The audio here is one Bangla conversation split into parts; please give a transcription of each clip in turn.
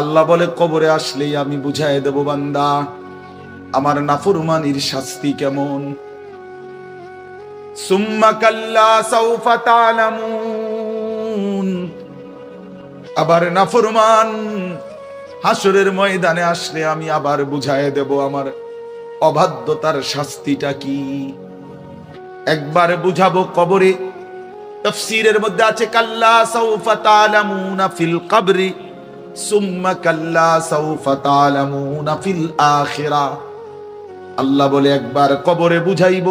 আল্লাহ বলে, কবরে আসলেই আমি বুঝাই দেব বান্দা, আমার নাফরমানির শাস্তি কেমন? সৌফা আবার নাফরমান হাসরের ময়দানে আসলে আমি আবার বুঝাই দেব আমার অবাধ্যতার শাস্তিটা কি। একবার বুঝাবো কবরে, তফসিরের মধ্যে আছে, কাল্লা তালামুনা ফিল কবরি। সুম্মা কাল্লা সাউফা তালামুনা ফিল আখিরা আল্লাহ বলে একবার কবরে বুঝাইব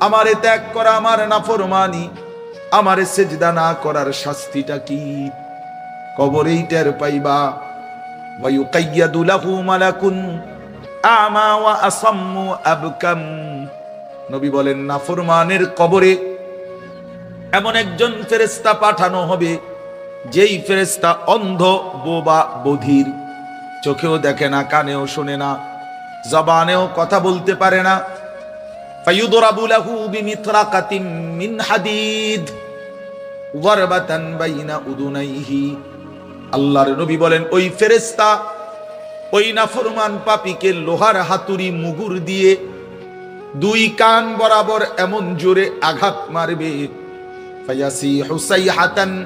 আমারে ত্যাগ করা আমার নাফরমানি আমারে সেজদা না করার শাস্তিটা কি কবরেই টের পাইবা ويقيد له ملك أعمى وأصم أبكم নবী বলেন নাফরমানের কবরে এমন একজন ফেরেস্তা পাঠানো হবে যেই ফেরেস্তা অন্ধ বোবা বধির, চোখেও দেখে না, কানেও শোনে না, জবানেও কথা বলতে পারে না। আল্লাহর নবী বলেন, ওই ফেরেস্তা ওই লোহার হাতুড়ি দিয়ে দুই কান বরাবর এমন জোরে আঘাত মারবে। সাইহাতান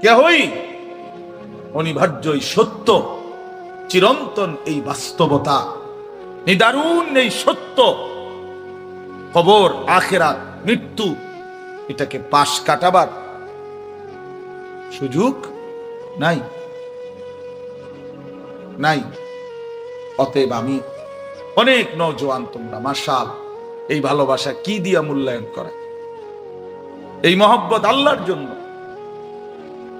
কে হই? অনিবার্য এই সত্য, চিরন্তন এই বাস্তবতা, নিদারুণ এই সত্য। খবর, আখেরাত, মৃত্যু, এটাকে পাশ কাটাবার সুযোগ নাই। নাই। অতএব আমি অনেক নজওয়ান তোমরা মাসাল এই ভালোবাসা কি দিয়া মূল্যায়ন করে? এই মহব্বত আল্লাহর জন্য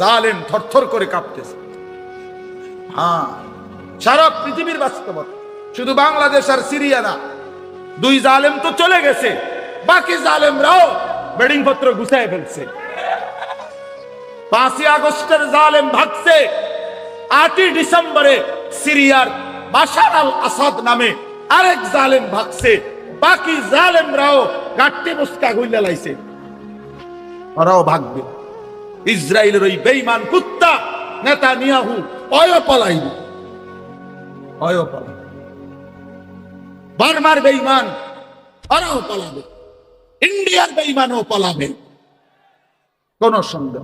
জালেম থরথর করে কাঁপতেছে। হ্যাঁ সারা পৃথিবীর বাস্তবতা। শুধু বাংলাদেশ আর সিরিয়া না, দুই জালেম তো চলে গেছে, বাকি জালেমরাও বেডিং পত্র গুছায় ফেলছে। পাঁচই আগস্টের জালেম ভাগছে, আটই ডিসেম্বরে সিরিয়ার বাশার আল আসাদ নামে আরেক জালেম ভাগছে, বাকি জালেমরাও গাট্টি মুস্কা গুইলা লাইছে। ওরাও ভাগবে। ইসরায়েলের ওই বেঈমান কুত্তা নেতা নিয়াহু অয় পলাইব অয় পলাইব বার্মার বেইমান ওরাও পলাবে। ইন্ডিয়ার বেইমানও পলাবে। কোন সন্দেহ।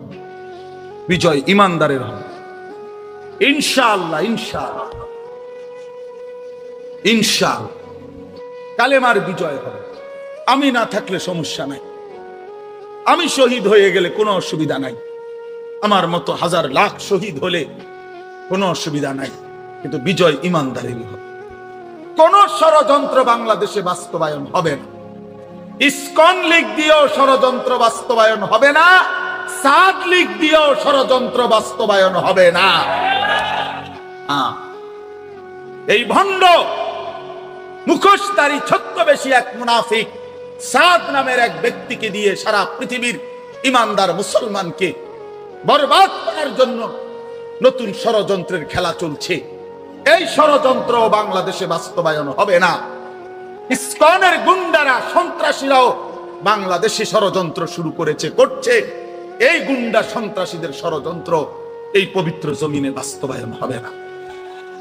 বিজয় ইমানদারের হবে। ইনশাআল্লাহ ইনশাআল্লাহ। ইনশাআল্লাহ। কালেমার বিজয় হবে। আমি না থাকলে সমস্যা নাই। আমি শহীদ হয়ে গেলে কোনো অসুবিধা নাই। আমার মতো হাজার লাখ শহীদ হলে কোনো অসুবিধা নাই। কিন্তু বিজয় ইমানদারেরই হবে কোন ষড়যন্ত্র বাংলাদেশে বাস্তবায়ন হবে না। ইস্কন লীগ দিয়েও ষড়যন্ত্র বাস্তবায়ন হবে না। সাদ লীগ দিয়েও ষড়যন্ত্র বাস্তবায়ন হবে না। এই ভণ্ড মুখোশধারী ছদ্মবেশী এক মুনাফিক সাদ নামের এক ব্যক্তিকে দিয়ে সারা পৃথিবীর ইমানদার মুসলমানকে বরবাদ করার জন্য নতুন ষড়যন্ত্রের খেলা চলছে। এই ষড়যন্ত্র বাংলাদেশে বাস্তবায়ন হবে না। ইসকনের গুন্ডারা, সন্ত্রাসীরাও বাংলাদেশে ষড়যন্ত্র শুরু করেছে, করছে। এই গুন্ডা সন্ত্রাসীদের ষড়যন্ত্র এই পবিত্র জমিনে বাস্তবায়ন হবে না।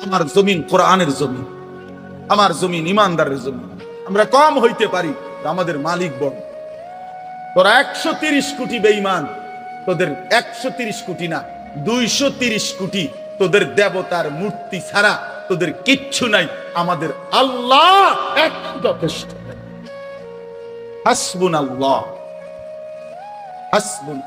আমার জমিন কোরআনের জমিন, আমার জমিন ইমানদারের জমিন। আমরা কম হইতে পারি আমাদের মালিক বড় তোরা একশো তিরিশ কোটি বেইমান তোদের একশো তিরিশ কোটি না, দুইশো তিরিশ কোটি তোদের দেবতার মূর্তি ছাড়া তোদের কিচ্ছু নাই, আমাদের আল্লাহ এক যথেষ্ট। হাসবুন আল্লাহ হাসবুন